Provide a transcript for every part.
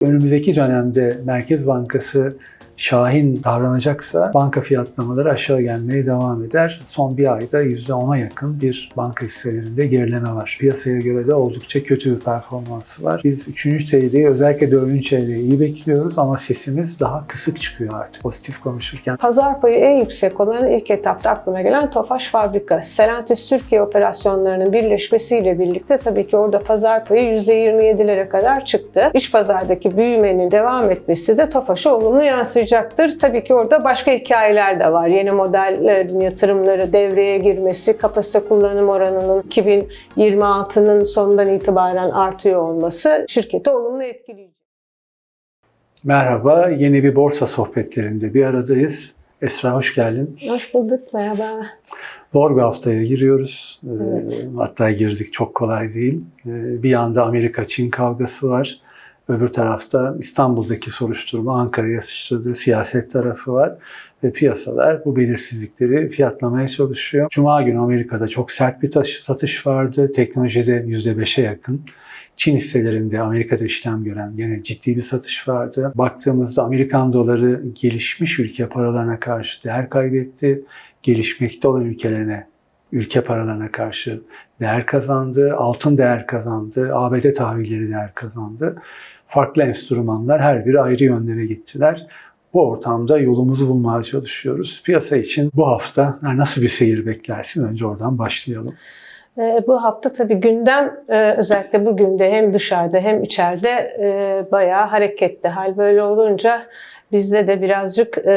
Önümüzdeki dönemde Merkez Bankası şahin davranacaksa banka fiyatlamaları aşağı gelmeye devam eder. Son bir ayda %10'a yakın bir banka hisselerinde gerileme var. Piyasaya göre de oldukça kötü bir performansı var. Biz 3. çeyreği özellikle 4. çeyreği iyi bekliyoruz ama sesimiz daha kısık çıkıyor artık pozitif konuşurken. Pazar payı en yüksek olan ilk etapta aklıma gelen Tofaş Fabrika. Stellantis Türkiye operasyonlarının birleşmesiyle birlikte tabii ki orada pazar payı %27'lere kadar çıktı. İç pazardaki büyümenin devam etmesi de Tofaş'a olumlu yansıyacaktır. Tabii ki orada başka hikayeler de var. Yeni modellerin yatırımları devreye girmesi, kapasite kullanım oranının 2026'nın sonundan itibaren artıyor olması şirketi olumlu etkileyecek. Merhaba, yeni bir borsa sohbetlerinde bir aradayız. Esra hoş geldin. Hoş bulduk, merhaba. Zor bir haftaya giriyoruz. Ee, Evet. Hatta girdik çok kolay değil. Ee, Bir yanda Amerika-Çin kavgası var. Öbür tarafta İstanbul'daki soruşturma Ankara'ya sıçradığı siyaset tarafı var. Ve piyasalar bu belirsizlikleri fiyatlamaya çalışıyor. Cuma günü Amerika'da çok sert bir satış vardı. Teknolojide %5'e yakın. Çin hisselerinde Amerika'da işlem gören yine ciddi bir satış vardı. Baktığımızda Amerikan doları gelişmiş ülke paralarına karşı değer kaybetti. Gelişmekte olan ülkelerine, ülke paralarına karşı değer kazandı. Altın değer kazandı. ABD tahvilleri değer kazandı. Farklı enstrümanlar her biri ayrı yönlere gittiler. Bu ortamda yolumuzu bulmaya çalışıyoruz. Piyasa için bu hafta nasıl bir seyir beklersin? Önce oradan başlayalım. Ee, Bu hafta tabii gündem e, özellikle bugün de hem dışarıda hem içeride e, bayağı hareketli. Hal böyle olunca bizde de birazcık e,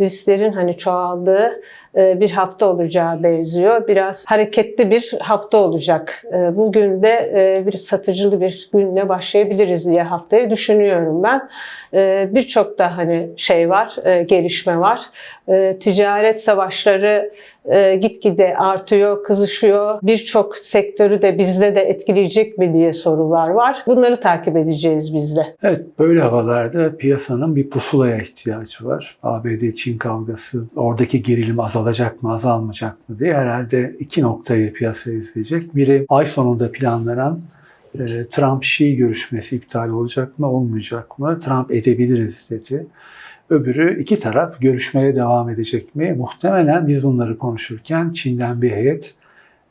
risklerin hani çoğaldığı e, bir hafta olacağı benziyor. Biraz hareketli bir hafta olacak. E, Bugün de e, bir satıcılı bir günle başlayabiliriz diye haftayı düşünüyorum ben. E, Birçok da hani şey var, e, gelişme var. E, Ticaret savaşları e, gitgide artıyor, kızışıyor. Birçok sektörü de bizde de etkileyecek mi diye sorular var. Bunları takip edeceğiz biz de. Evet, böyle havalarda piyasanın bir pusulaya ihtiyacı var. ABD-Çin kavgası, oradaki gerilim azalacak mı, azalmayacak mı diye herhalde iki noktayı piyasa izleyecek. Biri ay sonunda planlanan e, Trump-Xi görüşmesi iptal olacak mı, olmayacak mı? Trump edebiliriz dedi. Öbürü iki taraf görüşmeye devam edecek mi? Muhtemelen biz bunları konuşurken Çin'den bir heyet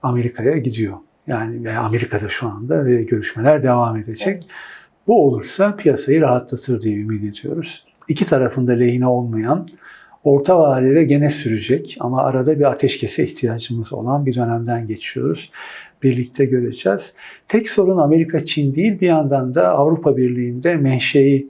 Amerika'ya gidiyor. Yani Amerika'da şu anda ve görüşmeler devam edecek. Bu olursa piyasayı rahatlatır diye ümit ediyoruz. İki tarafında lehine olmayan, orta vadede gene sürecek ama arada bir ateşkese ihtiyacımız olan bir dönemden geçiyoruz. Birlikte göreceğiz. Tek sorun Amerika-Çin değil, bir yandan da Avrupa Birliği'nde menşei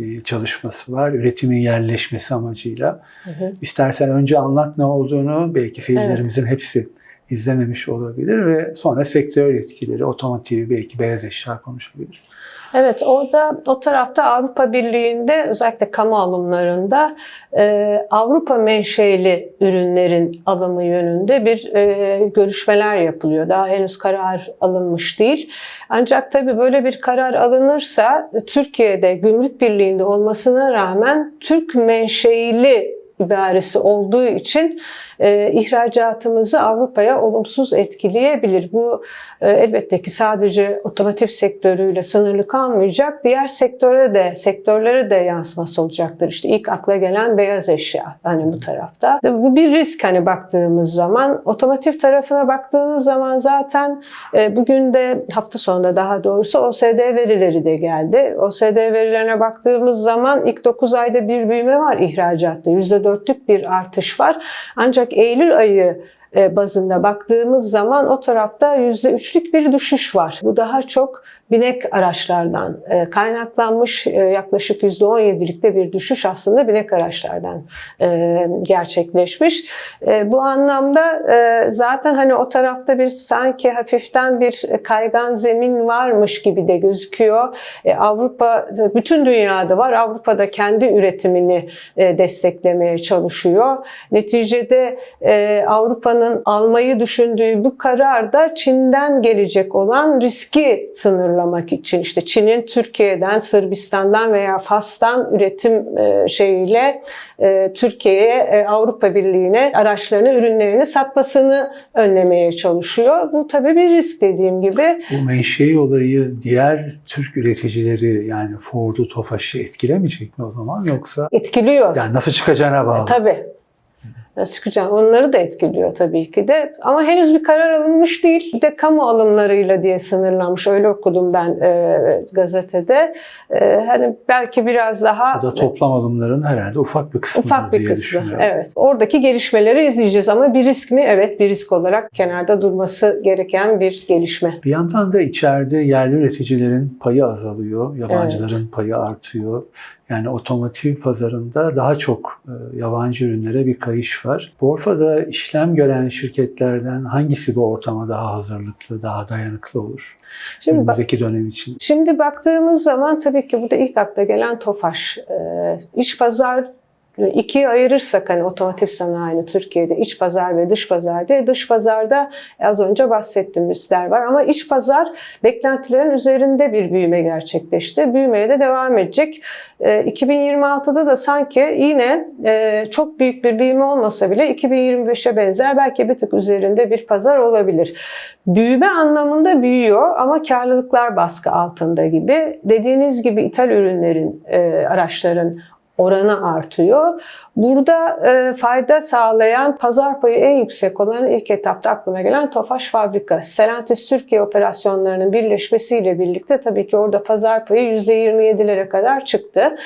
e, çalışması var. Üretimin yerleşmesi amacıyla. Hı hı. İstersen önce anlat ne olduğunu, belki seyircilerimizin hepsi izlememiş olabilir ve sonra sektör etkileri, otomotiv, belki beyaz eşya konuşabiliriz. Evet orada o tarafta Avrupa Birliği'nde özellikle kamu alımlarında e, Avrupa menşeli ürünlerin alımı yönünde bir e, görüşmeler yapılıyor. Daha henüz karar alınmış değil. Ancak tabii böyle bir karar alınırsa Türkiye'de gümrük birliğinde olmasına rağmen Türk menşeili ibaresi olduğu için e, ihracatımızı Avrupa'ya olumsuz etkileyebilir. Bu e, elbette ki sadece otomotiv sektörüyle sınırlı kalmayacak. Diğer sektöre de sektörlere de yansıması olacaktır. İşte ilk akla gelen beyaz eşya hani bu tarafta. Bu bir risk hani baktığımız zaman. Otomotiv tarafına baktığınız zaman zaten e, bugün de hafta sonunda daha doğrusu OSD verileri de geldi. OSD verilerine baktığımız zaman ilk 9 ayda bir büyüme var ihracatta. %4'lük bir artış var. Ancak Eylül ayı bazında baktığımız zaman o tarafta %3'lük bir düşüş var. Bu daha çok binek araçlardan e, kaynaklanmış e, yaklaşık %17'likte bir düşüş aslında binek araçlardan e, gerçekleşmiş. E, Bu anlamda e, zaten hani o tarafta bir sanki hafiften bir kaygan zemin varmış gibi de gözüküyor. E, Avrupa bütün dünyada var. Avrupa'da kendi üretimini e, desteklemeye çalışıyor. Neticede e, Avrupa'nın Amerika'nın almayı düşündüğü bu karar da Çin'den gelecek olan riski sınırlamak için işte Çin'in Türkiye'den, Sırbistan'dan veya Fas'tan üretim e, şeyiyle e, Türkiye'ye, e, Avrupa Birliği'ne araçlarını, ürünlerini satmasını önlemeye çalışıyor. Bu tabii bir risk dediğim gibi. Bu menşei olayı diğer Türk üreticileri yani Ford'u, Tofaş'ı etkilemeyecek mi o zaman yoksa Etkiliyor. yani nasıl çıkacağına bağlı. Tabii. Nasıl çıkacağım? Onları da etkiliyor tabii ki de. Ama henüz bir karar alınmış değil. Bir de kamu alımlarıyla diye sınırlanmış. Öyle okudum ben e, gazetede. E, hani belki biraz daha O da toplam alımların herhalde ufak bir kısmı ufak bir kısmı. düşünüyorum. Evet. Oradaki gelişmeleri izleyeceğiz ama bir risk mi? Evet, bir risk olarak kenarda durması gereken bir gelişme. Bir yandan da içeride yerli üreticilerin payı azalıyor, yabancıların payı artıyor. Yani otomotiv pazarında daha çok e, yabancı ürünlere bir kayış var. Borsada işlem gören şirketlerden hangisi bu ortama daha hazırlıklı, daha dayanıklı olur? Şimdi Önümüzdeki dönem için. Şimdi baktığımız zaman tabii ki bu da ilk akla gelen TOFAŞ. Ee, iç pazar ikiye ayırırsak hani otomotiv sanayini Türkiye'de iç pazar ve dış pazar diye dış pazarda az önce bahsettiğim riskler var ama iç pazar beklentilerin üzerinde bir büyüme gerçekleşti. Büyümeye de devam edecek. Ee, 2026'da da sanki yine e, çok büyük bir büyüme olmasa bile 2025'e benzer belki bir tık üzerinde bir pazar olabilir. Büyüme anlamında büyüyor ama karlılıklar baskı altında gibi. Dediğiniz gibi ithal ürünlerin, e, araçların oranı artıyor. Burada e, fayda sağlayan pazar payı en yüksek olan ilk etapta aklıma gelen Tofaş Fabrika. Stellantis Türkiye operasyonlarının birleşmesiyle birlikte tabii ki orada pazar payı %27'lere kadar çıktı.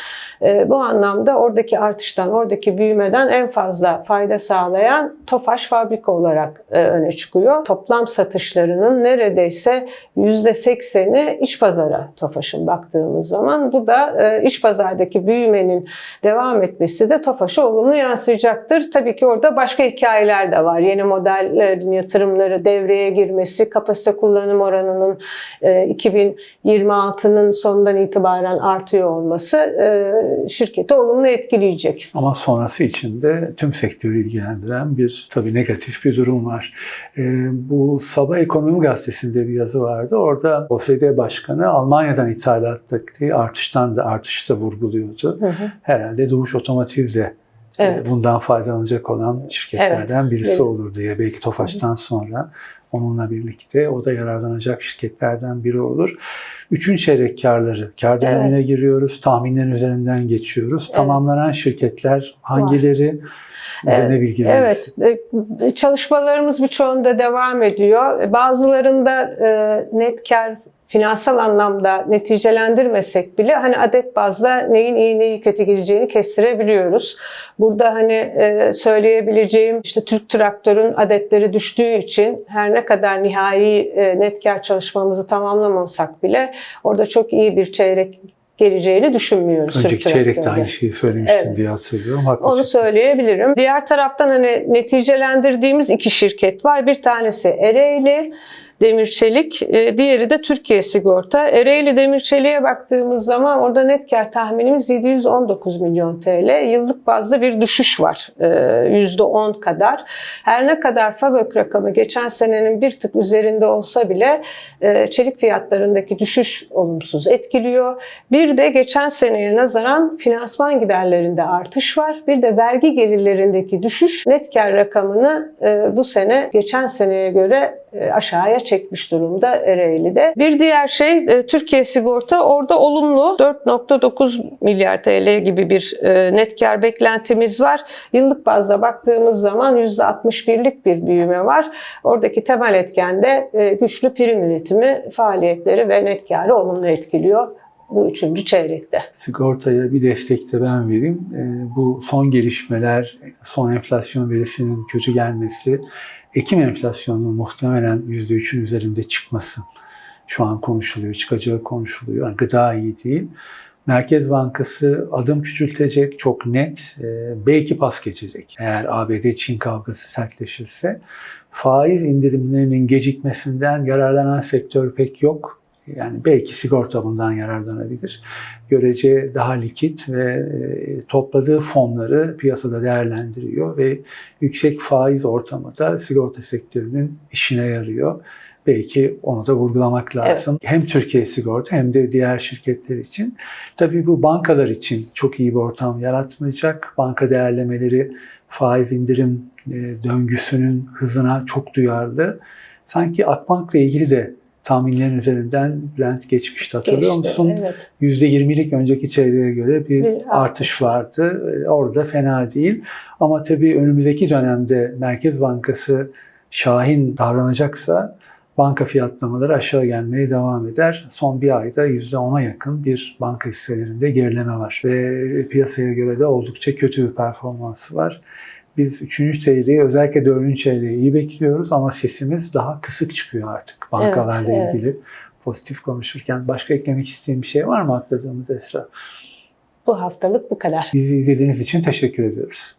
E, bu anlamda oradaki artıştan, oradaki büyümeden en fazla fayda sağlayan Tofaş Fabrika olarak e, öne çıkıyor. Toplam satışlarının neredeyse %80'i iç pazara Tofaş'ın baktığımız zaman. Bu da e, iç pazardaki büyümenin devam etmesi de Tofaş'a olumlu yansıyacaktır. Tabii ki orada başka hikayeler de var. Yeni modellerin yatırımları devreye girmesi, kapasite kullanım oranının e, 2026'nın sonundan itibaren artıyor olması e, şirketi olumlu etkileyecek. Ama sonrası için de tüm sektörü ilgilendiren bir tabii negatif bir durum var. Ee, bu Sabah Ekonomi Gazetesi'nde bir yazı vardı. Orada OSD Başkanı Almanya'dan ithalattaki artıştan da artışı da vurguluyordu. Hı hı. Herhalde Doğuş Otomotiv de e, Evet. bundan faydalanacak olan şirketlerden birisi Evet. olur diye. Belki Tofaş'tan sonra onunla birlikte o da yararlanacak şirketlerden biri olur. Üçüncü çeyrek karları, kar dönemine Evet. giriyoruz, tahminlerin üzerinden geçiyoruz. Evet. Tamamlanan şirketler hangileri? Üzerine bilgi Evet, e, çalışmalarımız birçoğunda devam ediyor. Bazılarında e, net kar finansal anlamda neticelendirmesek bile hani adet bazda neyin iyi neyi kötü gideceğini kestirebiliyoruz. Burada hani e, söyleyebileceğim işte Türk Traktör'ün adetleri düştüğü için her ne kadar nihai e, net kar çalışmamızı tamamlamasak bile orada çok iyi bir çeyrek geleceğini düşünmüyoruz. Türk Önceki çeyrekte aynı şeyi söylemiştim Evet. diye hatırlıyorum. Haklısın. Onu söyleyebilirim. Diğer taraftan hani neticelendirdiğimiz iki şirket var. Bir tanesi Ereğli Demir Çelik, e, diğeri de Türkiye Sigorta. Ereğli Demir Çelik'e baktığımız zaman orada net kar tahminimiz 719 milyon TL. Yıllık bazda bir düşüş var e, %10 kadar. Her ne kadar FAVÖK rakamı geçen senenin bir tık üzerinde olsa bile e, çelik fiyatlarındaki düşüş olumsuz etkiliyor. Bir de geçen seneye nazaran finansman giderlerinde artış var. Bir de vergi gelirlerindeki düşüş net kar rakamını e, bu sene geçen seneye göre aşağıya çekmiş durumda Ereğli'de. Bir diğer şey e, Türkiye Sigorta orada olumlu 4.9 milyar TL gibi bir e, net kar beklentimiz var. Yıllık bazda baktığımız zaman %61'lik bir büyüme var. Oradaki temel etken de e, güçlü prim üretimi faaliyetleri ve net karı olumlu etkiliyor bu üçüncü çeyrekte. Sigortaya bir destek de ben vereyim. Bu son gelişmeler, son enflasyon verisinin kötü gelmesi, Ekim enflasyonunun muhtemelen %3'ün üzerinde çıkması şu an konuşuluyor, çıkacağı konuşuluyor. Yani gıda iyi değil. Merkez Bankası adım küçültecek, çok net. Ee, belki pas geçecek. Eğer ABD-Çin kavgası sertleşirse. Faiz indirimlerinin gecikmesinden yararlanan sektör pek yok. Yani belki sigorta bundan yararlanabilir. Görece daha likit ve e, topladığı fonları piyasada değerlendiriyor ve yüksek faiz ortamı da sigorta sektörünün işine yarıyor. Belki onu da vurgulamak lazım. Hem Türkiye Sigorta hem de diğer şirketler için. Tabii bu bankalar için çok iyi bir ortam yaratmayacak. Banka değerlemeleri faiz indirim e, döngüsünün hızına çok duyarlı. Sanki Akbank'la ilgili de tahminlerin üzerinden Bülent geçmişti hatırlıyor Geçti, musun? Evet. %20'lik önceki çeyreğe göre bir, Bir artış. artış. vardı. Ee, Orada fena değil. Ama tabii önümüzdeki dönemde Merkez Bankası şahin davranacaksa banka fiyatlamaları aşağı gelmeye devam eder. Son bir ayda %10'a yakın bir banka hisselerinde gerileme var. Ve piyasaya göre de oldukça kötü bir performansı var. Biz 3. çeyreği özellikle 4. çeyreği iyi bekliyoruz ama sesimiz daha kısık çıkıyor artık bankalarla Evet, evet. ilgili. Pozitif konuşurken başka eklemek istediğim bir şey var mı atladığımız Esra? Bu haftalık bu kadar. Bizi izlediğiniz için teşekkür ediyoruz.